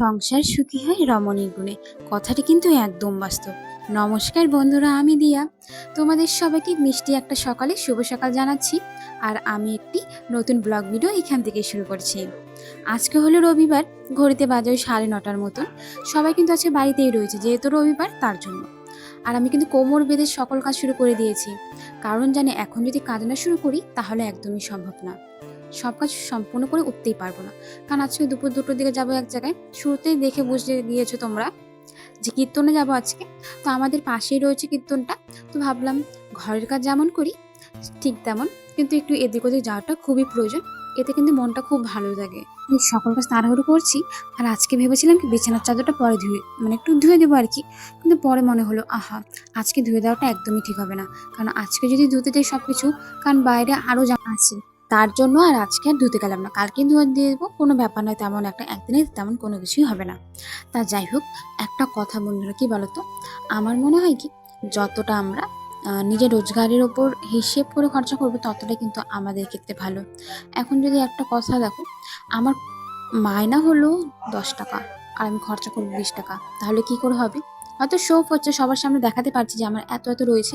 সংসার সুখী হয় রমণীর গুণে। কথাটি কিন্তু একদম বাস্তব। নমস্কার বন্ধুরা, আমি দিয়া। তোমাদের সবাইকে মিষ্টি একটা সকালে শুভ সকাল জানাচ্ছি। আর আমি একটি নতুন ব্লগ ভিডিও এখান থেকে শুরু করছি। আজকে হলো রবিবার, ঘড়িতে বাজে সাড়ে নটার মতন। সবাই কিন্তু আজকে বাড়িতেই রয়েছে, যেহেতু রবিবার, তার জন্য। আর আমি কিন্তু কোমর বেঁধে সকল কাজ শুরু করে দিয়েছি। কারণ জানে, এখন যদি কাজ না শুরু করি, তাহলে একদমই সম্ভব না। সব কাজ সম্পূর্ণ করে উঠতেই পারব না। কারণ আজকে দুপুর দুটোর দিকে যাব এক জায়গায়, শুরুতেই দেখে বুঝতে গিয়েছো তোমরা যে কীর্তনে যাব আজকে। তো আমাদের পাশেই রয়েছে কীর্তনটা। তো ভাবলাম ঘরের কাজ যেমন করি, ঠিক তেমন। কিন্তু একটু এদিক ওদিক যাওয়াটা খুবই প্রয়োজন। এতে কিন্তু মনটা খুব ভালো লাগে সকল কাজ তাড়াহুড়ো করছি, আর আজকে ভেবেছিলাম কি বিছানার চাদরটা পরে ধুয়ে মানে একটু ধুয়ে দেবো আর কি। কিন্তু পরে মনে হলো, আহা, আজকে ধুয়ে দেওয়াটা একদমই ঠিক হবে না। কারণ আজকে যদি ধুতে যাই সব কিছু কারণ বাইরে আরও জামা আছে। তার জন্য আর আজকে আর ধুতে গেলাম না। কালকে ধুয়ে দিয়ে দেবো, কোনো ব্যাপার নয়, তেমন একটা একদিনে তেমন কোনো কিছুই হবে না। তা যাই হোক, একটা কথা বন্ধুরা, কি বলতো? আমার মনে হয় কি, যতটা আমরা নিজের রোজগারের ওপর হিসেব করে খরচা করব, ততটাই কিন্তু আমাদের ক্ষেত্রে ভালো। এখন যদি একটা কথা দেখো, আমার মায়না হলো দশ টাকা, আর আমি খরচা করব বিশ টাকা, তাহলে কি করে হবে? হয়তো শোক হচ্ছে, সবার সামনে দেখাতে পারছি যে আমার এত এত রয়েছে,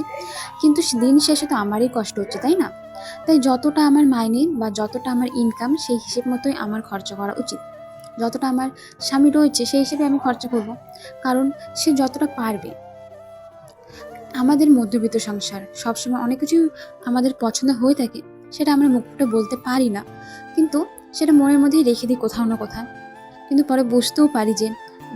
কিন্তু দিন শেষে তো আমারই কষ্ট হচ্ছে, তাই না? তাই যতটা আমার মাইনে বা যতটা আমার ইনকাম সেই হিসেব মতোই আমার খরচা করা উচিত। যতটা আমার স্বামী রয়েছে, সেই হিসেবে আমি খরচা করব। কারণ সে যতটা পারবে। আমাদের মধ্যবিত্ত সংসার, সবসময় অনেক কিছু আমাদের পছন্দ হয়ে থাকে, সেটা আমরা মুখটা বলতে পারি না। কিন্তু সেটা মনের মধ্যেই রেখে দিই কোথাও না কোথাও। কিন্তু পরে বুঝতেও পারি যে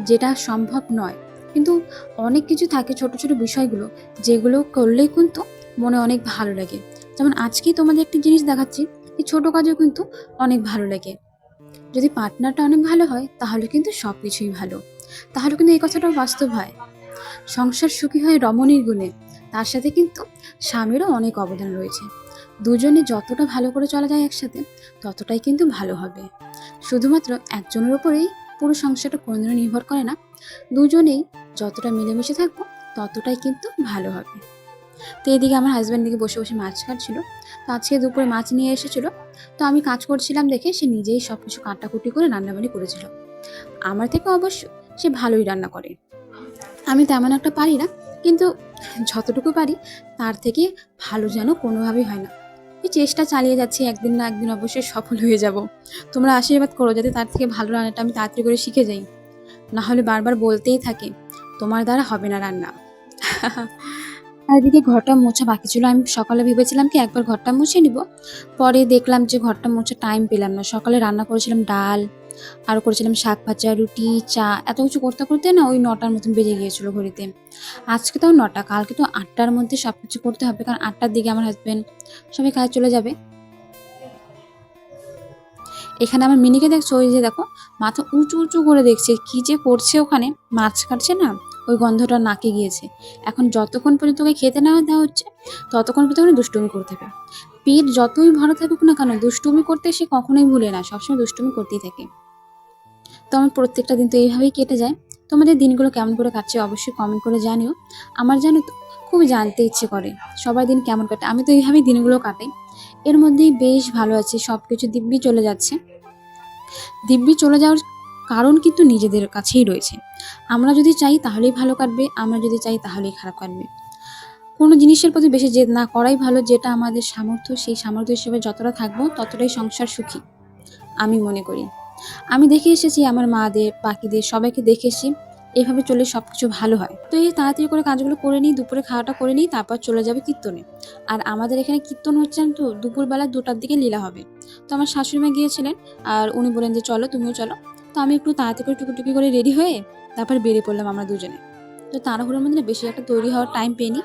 যেটা সম্ভব নয়। কিন্তু অনেক কিছু থাকে ছোট ছোট বিষয়গুলো, যেগুলো করলেই কিন্তু মনে অনেক ভালো লাগে। যেমন আজকেই তোমাদের একটি জিনিস দেখাচ্ছি, এই ছোট কাজেও কিন্তু অনেক ভালো লাগে। যদি পার্টনারটা অনেক ভালো হয়, তাহলে কিন্তু সব কিছুই ভালো। তাহলে কিন্তু এই কথাটাও বাস্তব হয়। সংসার সুখী হয় রমণীর গুণে, তার সাথে কিন্তু স্বামীরও অনেক অবদান রয়েছে। দুজনে যতটা ভালো করে চলা যায় একসাথে, ততটাই কিন্তু ভালো হবে। শুধুমাত্র একজনের ওপরেই পুরো সংসারটা কোনোদিনও নির্ভর করে না। দুজনেই যতটা মিলেমিশে থাকব, ততটাই কিন্তু ভালো হবে। তো এদিকে আমার হাজব্যান্ড দিকে বসে বসে মাছ কাটছিল। তো আজকে দুপুরে মাছ নিয়ে এসেছিল। তো আমি কাজ করছিলাম দেখে সে নিজেই সব কিছু কাটাকুটি করে রান্নাবান্নি করেছিল। আমার থেকে অবশ্য সে ভালোই রান্না করে। আমি তেমন একটা পারি না, কিন্তু যতটুকু পারি তার থেকে ভালো যেন কোনোভাবেই হয় না। এই চেষ্টা চালিয়ে যাচ্ছি, একদিন না একদিন অবশ্যই সফল হয়ে যাব। তোমরা আশীর্বাদ করো যাতে তার থেকে ভালো রান্নাটা আমি তাড়াতাড়ি করে শিখে যাই। না হলে বারবার বলতেই থাকে, তোমার দ্বারা হবে না রান্না। আর এদিকে ঘরটা মোছা বাকি ছিল। আমি সকালে ভেবেছিলাম কি একবার ঘরটা মুছে নিব। পরে দেখলাম যে ঘরটা মোছা টাইম পেলাম না। সকালে রান্না করেছিলাম ডাল আর করেছিলাম শাক ভাজা, রুটি, চা, এত কিছু করতে করতে না ওই নটার মতন বেজে গিয়েছিল ঘড়িতে। আজকে তাও নটা, কালকে তো আটটার মধ্যে সব কিছু করতে হবে, কারণ আটটার দিকে আমার হাজব্যান্ড সবাই কাজ চলে যাবে। এখানে আমার মিনিকে দেখছ? ওই যে দেখো, মাথা উঁচু উঁচু করে দেখছে, কি যে করছে ওখানে, মাছ কাটছে না? ওই গন্ধটা নাকে গিয়েছে। এখন যতক্ষণ পর্যন্ত ওকে খেতে না দেওয়া হচ্ছে, ততক্ষণ পর্যন্ত দুষ্টুমি করতে হবে। পেট যতই ভালো থাকুক না কেন, দুষ্টুমি করতে সে কখনোই ভুলে না, সবসময় দুষ্টুমি করতেই থাকে। তো আমার প্রত্যেকটা দিন তো এইভাবেই কেটে যায়। তোমাদের দিনগুলো কেমন করে কাটছে অবশ্যই কমেন্ট করে জানিও। আমার তো খুবই জানতে ইচ্ছে করে, সবার দিন কেমন কাটে। আমি তো এইভাবেই দিনগুলো কাটাই। এর মধ্যেই বেশ ভালো আছে সব কিছু দিব্যি চলে যাচ্ছে। দিব্যি চলে যাওয়ার কারণ কিন্তু নিজেদের কাছেই রয়েছে। আমরা যদি চাই তাহলেই ভালো কাটবে, আমরা যদি চাই তাহলেই খারাপ কাটবে। কোনো জিনিসের প্রতি বেশি জেদ না করাই ভালো, যেটা আমাদের সামর্থ্য, সেই সামর্থ্য হিসেবে যতটা থাকব ততটাই সংসার সুখী, আমি মনে করি। আমি দেখে এসেছি, আমার মাদের বাকিদের সবাইকে দেখে এসেছি, এভাবে চলে সব কিছু ভালো হয়। তো এই তাড়াতাড়ি করে কাজগুলো করে নিই, দুপুরে খাওয়াটা করে নিই, তারপর চলে যাবে কীর্তনে। আর আমাদের এখানে কীর্তন হচ্ছে তো, দুপুরবেলা দুটার দিকে লীলা হবে। তো আমার শাশুড়ি মা গিয়েছিলেন, আর উনি বলেন যে চলো তুমিও চলো। তো আমি একটু তাড়াতাড়ি করে টুকুটুকি করে রেডি হয়ে তারপর বেরিয়ে পড়লাম আমরা দুজনে। তো তাড়াহুড়োর মধ্যে বেশি একটা তৈরি হওয়ার টাইম পেইনি।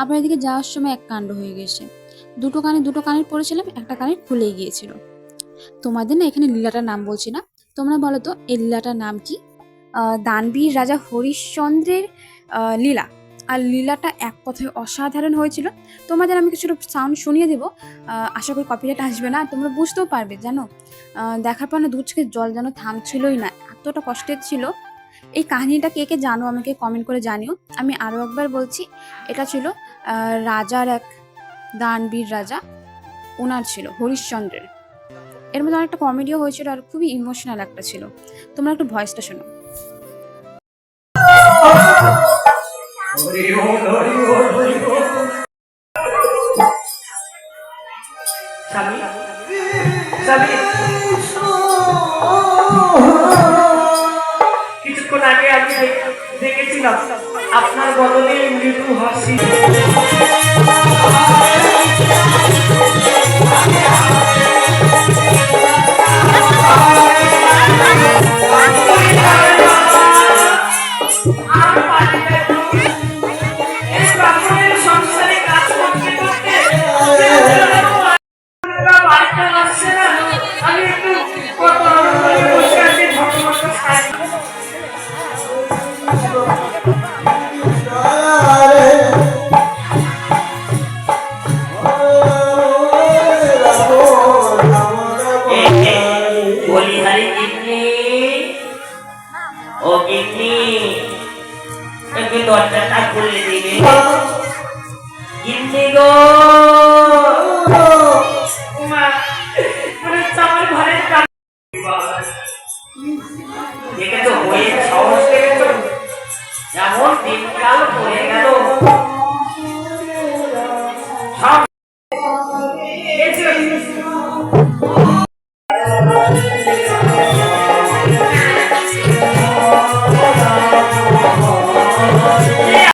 আবার এদিকে যাওয়ার সময় এক কাণ্ড হয়ে গেছে। দুটো কানে দুটো কানের পড়েছিলাম, একটা কানে খুলে গিয়েছিল। তোমাদের না এখানে লীলাটার নাম বলছি না। তোমরা বলো তো, এই লীলাটার নাম কি? দানবীর রাজা হরিশ্চন্দ্রের লীলা। আর লীলাটা এক কথায় অসাধারণ হয়েছিল। তোমাদের আমি কিছুটা সাউন্ড শুনিয়ে দেবো। আশা করি কপিটা আসবে না। তোমরা বুঝতেও পারবে, জানো? দেখার পর না দুচকে জল যেন থামছিলই না। এতটা কষ্টের ছিল। এই কাহিনিটা কে কে জানো আমাকে কমেন্ট করে জানিও। আমি আরও একবার বলছি, এটা ছিল রাজার এক দানবীর রাজা। ওনার ছিল, হরিশ্চন্দ্রের। এর মধ্যে অনেকটা কমেডিও হয়েছিল আর খুবই ইমোশনাল একটা ছিল। তোমরা একটু ভয়েসটা শোনো। কিছুক্ষণ আগে আমি দেখেছিলাম আপনার বদলে মৃদু হাসি